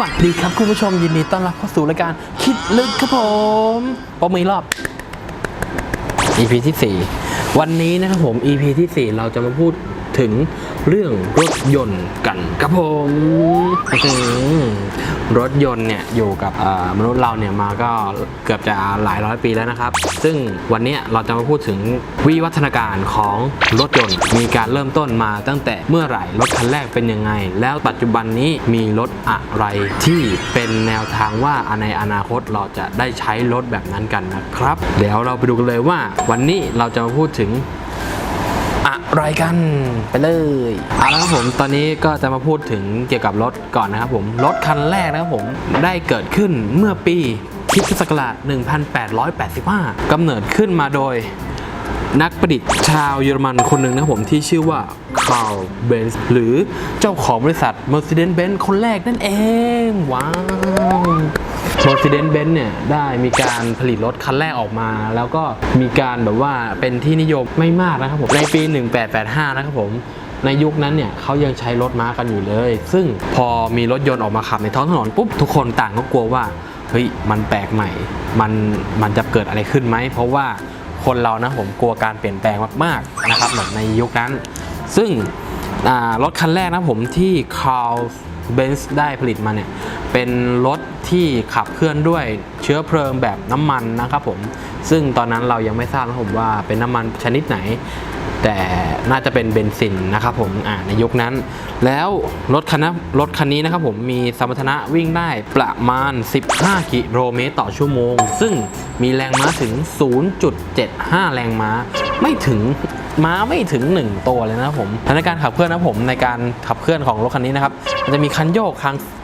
วัสดีครับคุณผู้ชมยินดีต้อนรับเข้าสู่รายการคิดลึกครับผมปมือรอบ EP ที่ 4 วันนี้นะครับผม EP ที่ 4 เราจะมาพูดถึง เรื่องรถยนต์กันครับผมรถยนต์เนี่ยอยู่กับมนุษย์เราเนี่ยมาก็เกือบจะหลายร้อยปีแล้วนะครับ ซึ่งวันนี้เราจะมาพูดถึงวิวัฒนาการของรถยนต์ มีการเริ่มต้นมาตั้งแต่เมื่อไหร่รถคันแรกเป็นยังไง แล้วปัจจุบันนี้มีรถอะไรที่เป็นแนวทางว่าในอนาคตเราจะได้ใช้รถแบบนั้นกันนะครับ เดี๋ยวเราไปดูกันเลยว่า วันนี้เราจะมาพูดถึง อะไรกันไปเลยเอาละครับผมตอนนี้ก็จะมาพูดถึงเกี่ยวกับรถก่อนนะครับผม รถคันแรกนะครับผมได้เกิดขึ้นเมื่อปีคริสตศักราช 1885 กำเนิดขึ้นมาโดยนักประดิษฐ์ชาวเยอรมันคนหนึ่งนะครับผมที่ชื่อว่าคาร์ลเบนซ์หรือเจ้าของบริษัท Mercedes-Benz คนแรกนั่นเอง ว้าว Mercedes-Benz เนี่ยได้มีการผลิตรถคันแรกออกมา แล้วก็มีการแบบว่าเป็นที่นิยมไม่มากนะครับผมในปี 1885 นะครับผมในยุคนั้นเนี่ยเขายังใช้รถม้ากันอยู่เลย ซึ่งพอมีรถยนต์ออกมาขับในท้องถนนปุ๊บทุกคนต่างก็กลัวว่าเฮ้ยมันแปลกใหม่ มันมันจะเกิดอะไรขึ้นไหม เพราะว่าคนเรานะผมกลัวการเปลี่ยนแปลงมากๆนะครับแบบในยุคนั้น ซึ่งรถคันแรกนะผมที่คาร์ลเบนซ์ได้ผลิตมาเนี่ยเป็นรถ ที่ขับเคลื่อนด้วยเชื้อเพลิงแบบน้ำมันนะครับผมซึ่งตอนนั้นเรายังไม่ทราบนะผมว่าเป็นน้ำมันชนิดไหน แต่น่าจะเป็นเบนซินนะครับผมอ่าในยุคนั้น แล้วรถคันนะรถคันนี้นะครับผมมีสมรรถนะวิ่งได้ประมาณ 15 กิโลเมตรต่อชั่วโมง ซึ่งมีแรงม้าถึง 0.75 แรงม้าไม่ถึงม้าไม่ถึง 1 ตัวเลยนะครับผมในการขับเคลื่อนนะผมในการขับเคลื่อนของรถคันนี้นะครับมันจะมีคันโยกคันหา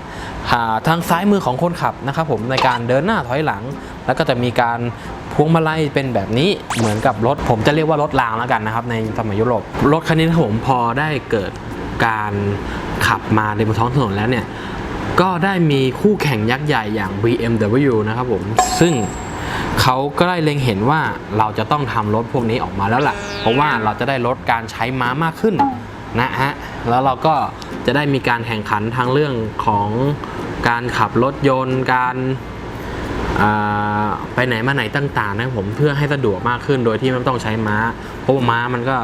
ทางซ้ายมือของคนขับนะครับผมในการเดินหน้าถอยหลัง แล้วก็จะมีการพวงมาลัยเป็นแบบนี้เหมือนกับรถ ผมจะเรียกว่ารถรางแล้วกันนะครับ ในสมัยยุโรปรถคันนี้ผมพอได้เกิดการขับมาในบนท้องถนนแล้วเนี่ยก็ได้มีคู่แข่งยักษ์ใหญ่อย่าง BMW นะครับผมซึ่งเขาก็ได้เล็งเห็นว่าเราจะต้องทำรถพวกนี้ออกมาแล้วล่ะ เพราะว่าเราจะได้ลดการใช้ม้ามากขึ้นนะฮะแล้วเราก็จะได้มีการแข่งขันทางเรื่องของ การขับรถยนต์ การไปไหนมาไหนต่างๆนะผมเพื่อให้สะดวกมากขึ้นโดยที่ไม่ต้องใช้ม้าเพราะม้ามันก็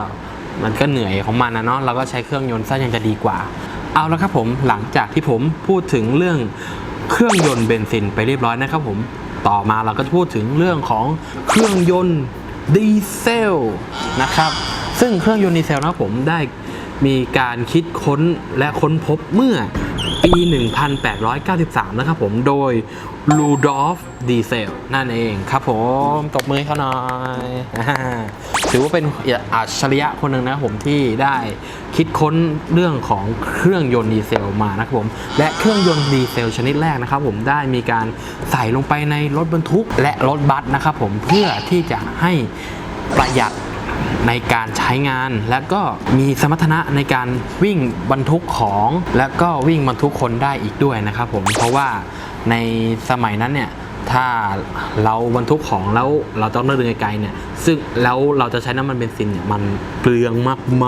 มันก็เหนื่อยของมันนะเนาะเราก็ใช้เครื่องยนต์ซะยังจะดีกว่า เอาละครับผมหลังจากที่ผมพูดถึงเรื่องเครื่องยนต์เบนซินไปเรียบร้อยนะครับผมต่อมาเราก็จะพูดถึงเรื่องของเครื่องยนต์ดีเซลนะครับ ซึ่งเครื่องยนต์ดีเซลนะครับผมได้มีการคิดค้นและค้นพบเมื่อ ปี 1893 นะครับผม โดยลูดอฟดีเซลนั่นเองครับผม ตบมือเขาหน่อย ถือว่าเป็นอัจฉริยะคนหนึ่งนะผมที่ได้คิดค้นเรื่องของเครื่องยนต์ดีเซลมานะครับผม และเครื่องยนต์ดีเซลชนิดแรกนะครับผมได้มีการใส่ลงไปในรถบรรทุกและรถบัสนะครับผมเพื่อที่จะให้ประหยัด ในการใช้งาน และก็มีสมรรถนะในการวิ่งบรรทุกของ และก็วิ่งบรรทุกคนได้อีกด้วยนะครับผมเพราะว่าในสมัยนั้นเนี่ยถ้าเราบรรทุกของแล้วเราต้องเดินไกลๆเนี่ยซึ่งแล้วเราจะใช้น้ำมันเบนซินเนี่ยมันเปลืองม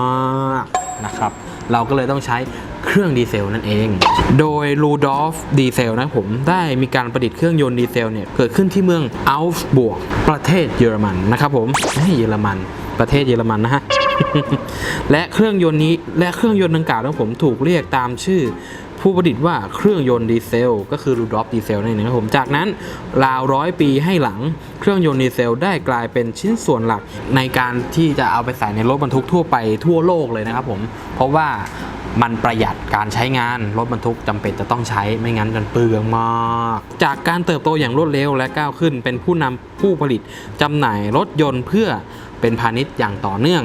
ากๆนะครับ เราก็เลยต้องใช้เครื่องดีเซลนั่นเอง โดยรูดอฟดีเซลนะผมได้มีการประดิษฐ์เครื่องยนต์ดีเซลเนี่ยเกิดขึ้นที่เมืองอัลฟ์บวกประเทศเยอรมันนะครับผมเฮ้ยเยอรมัน ประเทศเยอรมันนะฮะ และเครื่องยนต์นี้และเครื่องยนต์ดังกล่าวของผมถูกเรียกตามชื่อ ผู้ประดิษฐ์ว่าเครื่องยนต์ดีเซล ก็คือรูดอฟดีเซลนั่นเองนะครับผมจากนั้นราวร้อยปีให้หลังเครื่องยนต์ดีเซลได้กลายเป็นชิ้นส่วนหลักในการที่จะเอาไปใส่ในรถบรรทุกทั่วไปทั่วโลกเลยนะครับผมเพราะว่ามันประหยัดการใช้งานรถบรรทุกจำเป็นจะต้องใช้ไม่งั้นมันเปลืองมาก จากการเติบโตอย่างรวดเร็วและก้าวขึ้นเป็นผู้นำผู้ผลิตจำหน่ายรถยนต์เพื่อ เป็นพาณิชย์อย่างต่อเนื่อง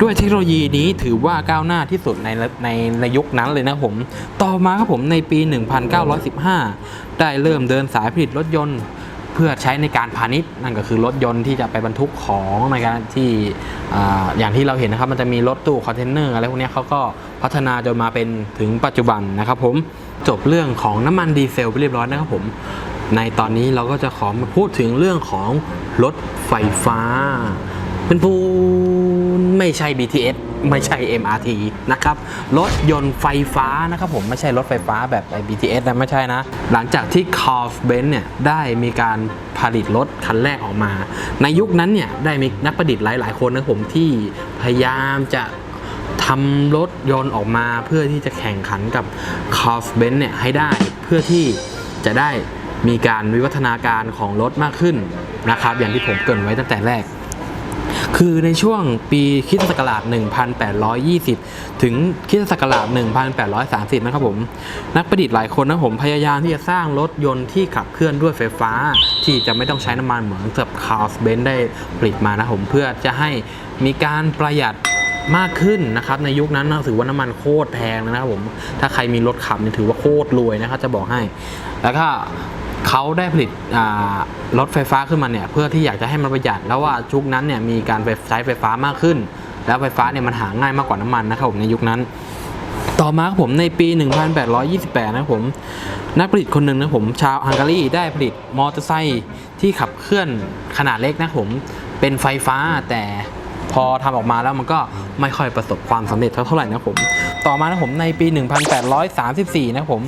ด้วยเทคโนโลยีนี้ถือว่าก้าวหน้าที่สุดในในในยุคนั้นเลยนะผม ต่อมาครับผมในปี 1915 ได้เริ่มเดินสายผลิตรถยนต์เพื่อใช้ในการพาณิชย์นั่นก็คือรถยนต์ที่จะไปบรรทุกของในการที่ออย่างที่เราเห็นนะครับมันจะมีรถตู้คอนเทนเนอร์อะไรพวกนี้เขาก็พัฒนาจนมาเป็นถึงปัจจุบันนะครับผมจบเรื่องของน้ำมันดีเซลไปเรียบร้อยนะครับผม ในตอนนี้เราก็จะขอมาพูดถึงเรื่องของรถไฟฟ้า เป็นปูนไม่ใช่ BTS ไม่ใช่ MRT นะครับ รถยนต์ไฟฟ้านะครับผมไม่ใช่รถไฟฟ้าแบบ BTS นะไม่ใช่นะ หลังจากที่ c a r l b e n z เนี่ยได้มีการผลิตรถคันแรกออกมา ในยุคนั้นเนี่ยได้มีนักประดิษฐ์หลาย ๆ คนนะผมที่พยายามจะทำรถยนต์ออกมาเพื่อที่จะแข่งขันกับ c a r l b e n z เนี่ยให้ได้เพื่อที่จะได้มีการวิวัฒนาการของรถมากขึ้นนะครับอย่างที่ผมเกริ่นไว้ตั้งแต่แรก คือในช่วงปีคริสตศักราช 1820 ถึงคริสตศักราช 1830 นะครับผม นักประดิษฐ์หลายคนนะผมพยายามที่จะสร้างรถยนต์ที่ขับเคลื่อนด้วยไฟฟ้า ที่จะไม่ต้องใช้น้ำมันเหมือนกับคาร์ลเบนได้ผลิตมานะผมเพื่อจะให้มีการประหยัดมากขึ้นนะครับในยุคนั้นถือว่าน้ำมันโคตรแพงนะครับผมถ้าใครมีรถขับนี่ถือว่าโคตรรวยนะครับจะบอกให้ แล้วก็ เขาได้ผลิตรถไฟฟ้าขึ้นมาเนี่ยเพื่อที่อยากจะให้มันประหยัด แล้วว่ายุคนั้นเนี่ยมีการใช้ไฟฟ้ามากขึ้น แล้วไฟฟ้าเนี่ยมันหาง่ายมากกว่าน้ำมันนะครับผมในยุคนั้น ต่อมาครับผมในปี 1828 นะครับผมนักผลิตคนหนึ่งนะผมชาวฮังการีได้ผลิตมอเตอร์ไซค์ที่ขับเคลื่อนขนาดเล็กนะผมเป็นไฟฟ้าแต่พอทำออกมาแล้วมันก็ไม่ค่อยประสบความสำเร็จเท่าไหร่นะผม ต่อมานะครับผมในปี 1834 นะผม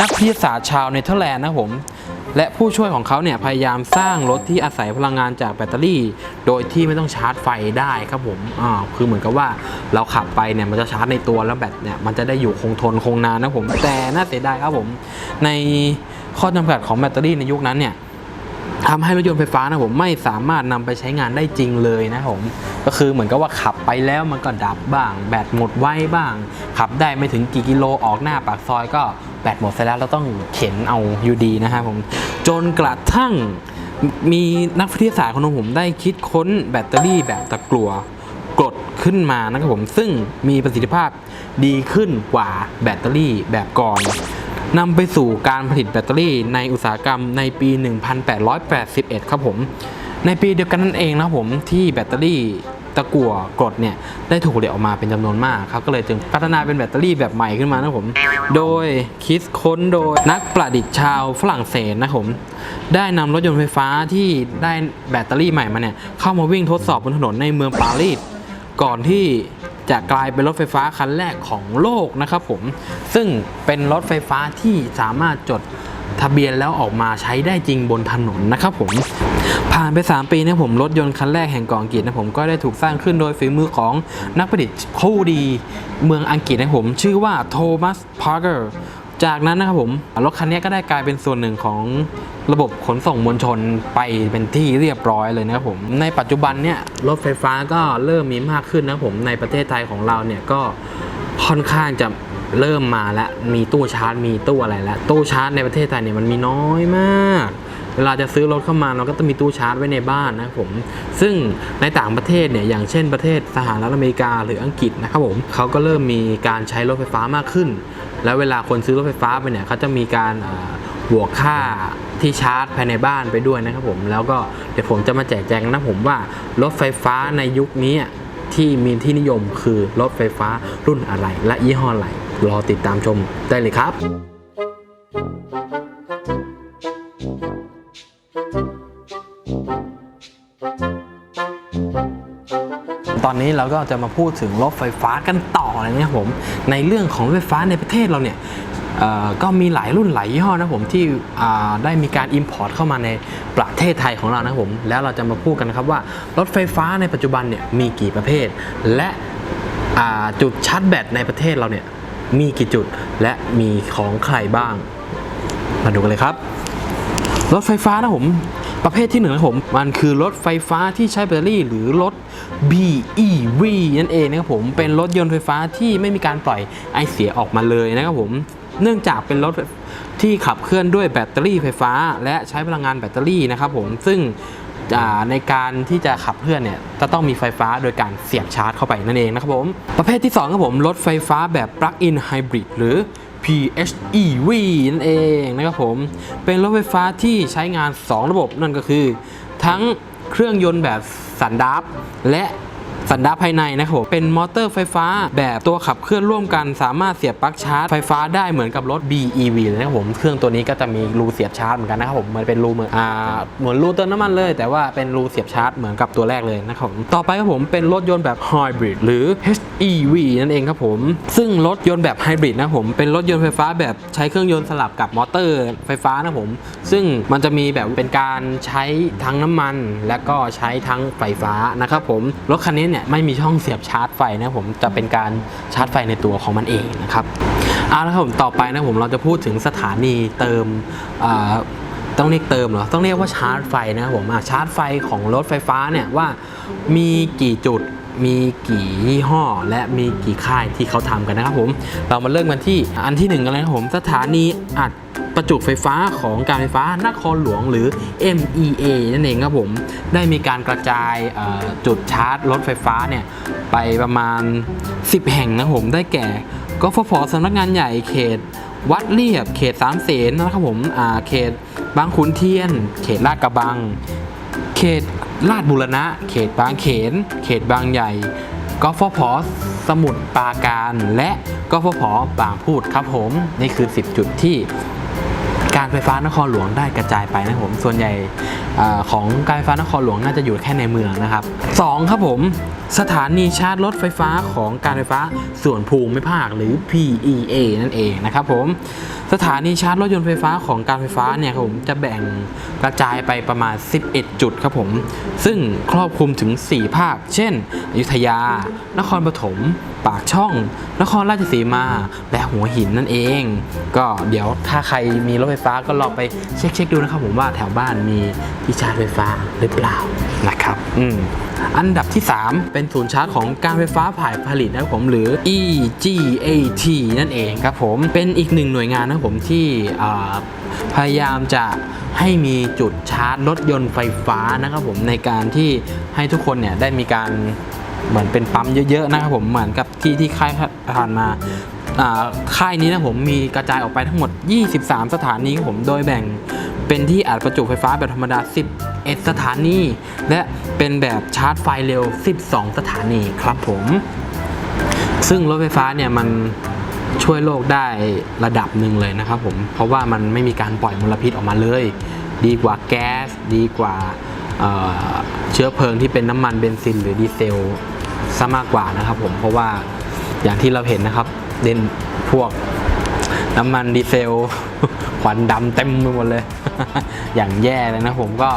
นักวิทยาศาสตร์ชาวเนเธอร์แลนด์นะผม และผู้ช่วยของเขาเนี่ยพยายามสร้างรถที่อาศัยพลังงานจากแบตเตอรี่ โดยที่ไม่ต้องชาร์จไฟได้ครับผมอ่าคือเหมือนกับว่าเราขับไปเนี่ยมันจะชาร์จในตัวแล้วแบตเนี่ยมันจะได้อยู่คงทนคงนานนะผมแต่น่าเสียดายครับผมในข้อจำกัดของแบตเตอรี่ในยุคนั้นเนี่ยทำให้รถยนต์ไฟฟ้านะผมไม่สามารถนำไปใช้งานได้จริงเลยนะผม ก็คือเหมือนกับว่าขับไปแล้วมันก็ดับบ้าง แบตหมดไวบ้าง ขับได้ไม่ถึงกี่กิโลออกหน้าปากซอยก็แบตหมดเสร็จแล้วเราต้องเข็นเอาอยู่ดีนะครับผมจนกระทั่งมีนักวิทยาศาสตร์คนหนึงผมได้คิดค้นแบตเตอรี่แบบตะกลัวกดขึ้นมานะครับผมซึ่งมีประสิทธิภาพดีขึ้นกว่าแบตเตอรี่แบบก่อนนำไปสู่การผลิตแบตเตอรี่ในอุตสาหกรรมในปี 1881 ครับผม ในปีเดียวกันนั่นเองนะครับผมที่แบตเตอรี่ตะกั่วกรดเนี่ยได้ถูกผลิตออกมาเป็นจำนวนมากครับก็เลยจึงพัฒนาเป็นแบตเตอรี่แบบใหม่ขึ้นมานะผม โดยคิดค้นโดยนักประดิษฐ์ชาวฝรั่งเศสนะผม ได้นำรถยนต์ไฟฟ้าที่ได้แบตเตอรี่ใหม่มาเนี่ยเข้ามาวิ่งทดสอบบนถนนในเมืองปารีสก่อนที่จะกลายเป็นรถไฟฟ้าคันแรกของโลกนะครับผม ซึ่งเป็นรถไฟฟ้าที่สามารถจดทะเบียนแล้วออกมาใช้ได้จริงบนถนนนะครับผม ผ่านไป 3 ปีนะผมรถยนต์คันแรกแห่งกาะอังกฤษนะผมก็ได้ถูกสร้างขึ้นโดยฝีมือของนักประดิษฐ์ผู้ดีเมืองอังกฤษนะผม ชื่อว่าโทมัสพาร์เกอร์จากนั้นนะครับผมรถคันนี้ก็ได้กลายเป็นส่วนหนึ่งของระบบขนส่งมวลชนไปเป็นที่เรียบร้อยเลยนะครับผมในปัจจุบันเนี่ยรถไฟฟ้าก็เริ่มมีมากขึ้นนะผมในประเทศไทยของเราเนี่ยก็ค่อนข้างจะ เริ่มมาแล้วมีตู้ชาร์จมีตู้อะไรแล้วตู้ชาร์จในประเทศไทยเนี่ยมันมีน้อยมาก เวลาจะซื้อรถเข้ามาเราก็ต้องมีตู้ชาร์จไว้ในบ้านนะครับผมซึ่งในต่างประเทศเนี่ยอย่างเช่นประเทศสหรัฐอเมริกาหรืออังกฤษนะครับผมเขาก็เริ่มมีการใช้รถไฟฟ้ามากขึ้น แล้วเวลาคนซื้อรถไฟฟ้าไปเนี่ยเขาจะมีการบวกค่าที่ชาร์จภายในบ้านไปด้วยนะครับผมแล้วก็เดี๋ยวผมจะมาแจกแจงนะผมว่ารถไฟฟ้าในยุคนี้ที่มีที่นิยมคือรถไฟฟ้ารุ่นอะไร และยี่ห้ออะไร รอติดตามชมได้เลยครับ ตอนนี้เราก็จะมาพูดถึงรถไฟฟ้ากันต่อเลยนะครับผมในเรื่องของรถไฟฟ้าในประเทศเราเนี่ยก็มีหลายรุ่นหลายยี่ห้อนะครับผมที่ได้มีการ Import เข้ามาในประเทศไทยของเรานะครับผมแล้วเราจะมาพูดกันนะครับว่ารถไฟฟ้าในปัจจุบันเนี่ยมีกี่ประเภท และจุดชาร์จแบตในประเทศเราเนี่ย มีกี่จุด และมีของใครบ้าง มาดูกันเลยครับ รถไฟฟ้านะผมประเภทที่หนึ่งนะผม มันคือรถไฟฟ้าที่ใช้แบตเตอรี่ หรือรถ BEV นั่นเองนะครับผม เป็นรถยนต์ไฟฟ้าที่ไม่มีการปล่อยไอเสียออกมาเลยนะครับผม เนื่องจากเป็นรถที่ขับเคลื่อนด้วยแบตเตอรี่ไฟฟ้า และใช้พลังงานแบตเตอรี่นะครับผม ซึ่ง ในการที่จะขับเคลื่อนเนี่ยจะต้องมีไฟฟ้าโดยการเสียบชาร์จเข้าไปนั่นเองนะครับผม ประเภทที่สองครับผมรถไฟฟ้าแบบ Plug-in Hybrid หรือ PHEV นั่นเองนะครับผม เป็นรถไฟฟ้าที่ใช้งาน 2 ระบบนั่นก็คือ ทั้งเครื่องยนต์แบบสันดาปและ สันดาปภายในนะครับผมเป็นมอเตอร์ไฟฟ้าแบบตัวขับเคลื่อนร่วมกันสามารถเสียบปลั๊กชาร์จไฟฟ้าได้เหมือนกับรถ BEV เลยนะครับผมเครื่องตัวนี้ก็จะมีรูเสียบชาร์จเหมือนกันนะครับผมมันเป็นรูเหมือนอ่าเหมือนรูเติมน้ำมันเลย แต่ว่าเป็นรูเสียบชาร์จเหมือนกับตัวแรกเลยนะครับผมต่อไปครับผมเป็นรถยนต์แบบไฮบริดหรือ HEV นั่นเองครับผมซึ่งรถยนต์แบบไฮบริดนะครับผมเป็นรถยนต์ไฟฟ้าแบบใช้เครื่องยนต์สลับกับมอเตอร์ไฟฟ้านะครับผมซึ่งมันจะมีแบบเป็นการใช้ทั้งน้ำมัน และก็ใช้ทั้งไฟฟ้านะครับผมรถคันนี้เนี่ยไม่มีช่องเสียบชาร์จไฟนะผมจะเป็นการชาร์จไฟในตัวของมันเองนะครับเอาละครับผมต่อไปนะผมเราจะพูดถึงสถานีเติมต้องเรียกเติมเหรอ ต้องเรียกว่าชาร์จไฟนะครับผมชาร์จไฟของรถไฟฟ้าเนี่ยว่ามีกี่จุด มีกี่ยี่ห้อ และมีกี่ค่ายที่เขาทำกันนะครับผม เรามาเริ่มกันที่อันที่หนึ่งกันเลยครับผม สถานีอัดประจุไฟฟ้าของการไฟฟ้านครหลวงหรือ MEA นั่นเองครับผม ได้มีการกระจายจุดชาร์จรถไฟฟ้าเนี่ยไปประมาณ 10 แห่งนะครับผมได้แก่กฟผสำนักงานใหญ่เขตวัดเรียบเขตสามเสนนะครับผมเขตบางขุนเทียน เขตลาดกระบัง เขต ลาดบุรณะ เขตบางเขน เขตบางใหญ่กฟผสมุทรปราการ และกฟผบางพูดครับผม นี่คือ 10 จุดที่การไฟฟ้านครหลวงได้กระจายไปนะครับผมส่วนใหญ่อของการไฟฟ้านครหลวงน่าจะอยู่แค่ในเมืองนะครับสองครับผมสถานีชาร์จรถไฟฟ้าของการไฟฟ้าส่วนภูมิภาคหรือ PEA นั่นเองนะครับผม สถานีชาร์จรถยนต์ไฟฟ้าของการไฟฟ้าเนี่ยครับผมจะแบ่งกระจายไปประมาณ 11 จุดครับผม ซึ่งครอบคลุมถึง 4 ภาค เช่นอยุธยา นครปฐม ปากช่อง นครราชสีมา และหัวหินนั่นเอง ก็เดี๋ยวถ้าใครมีรถไฟฟ้าก็ลองไปเช็คเช็คๆดูนะครับผมว่าแถวบ้านมีที่ชาร์จไฟฟ้าหรือเปล่านะครับ อืม อันดับที่ 3 เป็นศูนย์ชาร์จของการไฟฟ้าฝ่ายผลิตนะครับผมหรือ EGAT นั่นเองครับผมเป็นอีกหนึ่งหน่วยงานนะครับผมที่พยายามจะให้มีจุดชาร์จรถยนต์ไฟฟ้านะครับผมในการที่ให้ทุกคนเนี่ยได้มีการเหมือนเป็นปั๊มเยอะๆนะครับผมเหมือนกับที่ที่ค่ายผ่านมาค่ายนี้นะผมมีกระจายออกไปทั้งหมด 23 สถานีครับผมโดยแบ่ง เป็นที่อัดประจุไฟฟ้าแบบธรรมดา 11 สถานี และเป็นแบบชาร์จไฟเร็ว 12 สถานีครับผม ซึ่งรถไฟฟ้าเนี่ยมันช่วยโลกได้ระดับหนึ่งเลยนะครับผม เพราะว่ามันไม่มีการปล่อยมลพิษออกมาเลย ดีกว่าแก๊ส ดีกว่าเเชื้อเพลิงที่เป็นน้ำมันเบนซินหรือดีเซลซะมากกว่านะครับผม เพราะว่าอย่างที่เราเห็นนะครับเด่นพวก น้ำมันดีเซลควันดำเต็มไปหมดเลย อย่างแย่เลยนะผมก็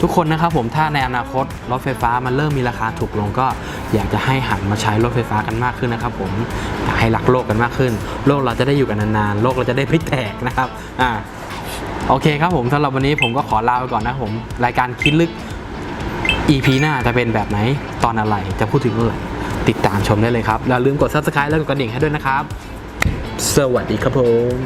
ทุกคนนะครับผมถ้าในอนาคตรถไฟฟ้ามันเริ่มมีราคาถูกลงก็อยากจะให้หันมาใช้รถไฟฟ้ากันมากขึ้นนะครับผมอยากให้รักโลกกันมากขึ้น โลกเราจะได้อยู่กันนานๆโลกเราจะได้ไม่แตกนะครับอ่าโอเคครับผมสำหรับวันนี้ผมก็ขอลาไปก่อนนะผมรายการคิดลึก EP หน้าจะเป็นแบบไหนตอนอะไรจะพูดถึงเมื่อไหร่ติดตามชมได้เลยครับอย่าลืมกด subscribe แล้วกดกระดิ่งให้ด้วยนะครับ สวัสดีครับผม